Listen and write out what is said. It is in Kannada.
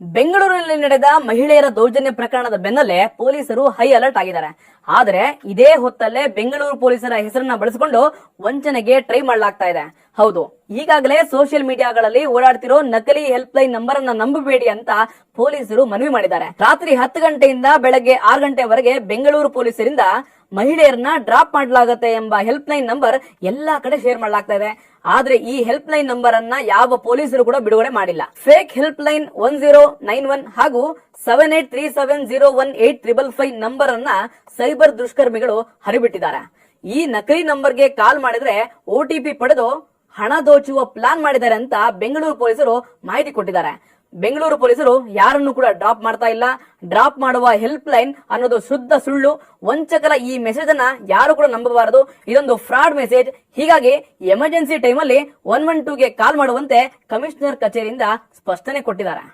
ಬೆಂಗಳೂರಿನಲ್ಲಿ ನಡೆದ ಮಹಿಳೆಯರ ದೌರ್ಜನ್ಯ ಪ್ರಕರಣದ ಬೆನ್ನಲ್ಲೇ ಪೊಲೀಸರು ಹೈ ಅಲರ್ಟ್ ಆಗಿದ್ದಾರೆ. ಆದರೆ ಇದೇ ಹೊತ್ತಲ್ಲೇ ಬೆಂಗಳೂರು ಪೊಲೀಸರ ಹೆಸರನ್ನ ಬಳಸಿಕೊಂಡು ವಂಚನೆಗೆ ಟ್ರೈ ಮಾಡಲಾಗ್ತಾ ಇದೆ. ಹೌದು, ಈಗಾಗಲೇ ಸೋಷಿಯಲ್ ಮೀಡಿಯಾಗಳಲ್ಲಿ ಓಡಾಡ್ತಿರೋ ನಕಲಿ ಹೆಲ್ಪ್ ಲೈನ್ ನಂಬರ್ ಅನ್ನ ನಂಬಬೇಡಿ ಅಂತ ಪೊಲೀಸರು ಮನವಿ ಮಾಡಿದ್ದಾರೆ. ರಾತ್ರಿ ಹತ್ತು ಗಂಟೆಯಿಂದ ಬೆಳಗ್ಗೆ ಆರು ಗಂಟೆವರೆಗೆ ಬೆಂಗಳೂರು ಪೊಲೀಸರಿಂದ ಮಹಿಳೆಯರನ್ನ ಡ್ರಾಪ್ ಮಾಡಲಾಗುತ್ತೆ ಎಂಬ ಹೆಲ್ಪ್ ಲೈನ್ ನಂಬರ್ ಎಲ್ಲಾ ಕಡೆ ಶೇರ್ ಮಾಡಲಾಗ್ತಾ ಇದೆ. ಆದ್ರೆ ಈ ಹೆಲ್ಪ್ ಲೈನ್ ನಂಬರ್ ಅನ್ನ ಯಾವ ಪೊಲೀಸರು ಕೂಡ ಬಿಡುಗಡೆ ಮಾಡಿಲ್ಲ. Fake helpline one zero nine one ಹಾಗೂ seven eight three seven zero one eight triple five number ಅನ್ನ ಸೈಬರ್ ದುಷ್ಕರ್ಮಿಗಳು ಹರಿಬಿಟ್ಟಿದ್ದಾರೆ. ಈ ನಕಲಿ ನಂಬರ್ಗೆ ಕಾಲ್ ಮಾಡಿದ್ರೆ ಒಟಿಪಿ ಪಡೆದು ಹಣ ದೋಚುವ ಪ್ಲಾನ್ ಮಾಡಿದ್ದಾರೆ ಅಂತ ಬೆಂಗಳೂರು ಪೊಲೀಸರು ಮಾಹಿತಿ ಕೊಟ್ಟಿದ್ದಾರೆ. ಬೆಂಗಳೂರು ಪೊಲೀಸರು ಯಾರನ್ನು ಕೂಡ ಡ್ರಾಪ್ ಮಾಡ್ತಾ ಇಲ್ಲ. ಡ್ರಾಪ್ ಮಾಡುವ ಹೆಲ್ಪ್ ಲೈನ್ ಅನ್ನೋದು ಶುದ್ಧ ಸುಳ್ಳು. ವಂಚಕರ ಈ ಮೆಸೇಜ್ ಅನ್ನ ಯಾರು ಕೂಡ ನಂಬಬಾರದು. ಇದೊಂದು ಫ್ರಾಡ್ ಮೆಸೇಜ್ ಹೀಗಾಗಿ ಎಮರ್ಜೆನ್ಸಿ ಟೈಮಲ್ಲಿ ಒನ್ ಒನ್ ಟೂಗೆ ಕಾಲ್ ಮಾಡುವಂತೆ ಕಮಿಷನರ್ ಕಚೇರಿಯಿಂದ ಸ್ಪಷ್ಟನೆ ಕೊಟ್ಟಿದ್ದಾರೆ.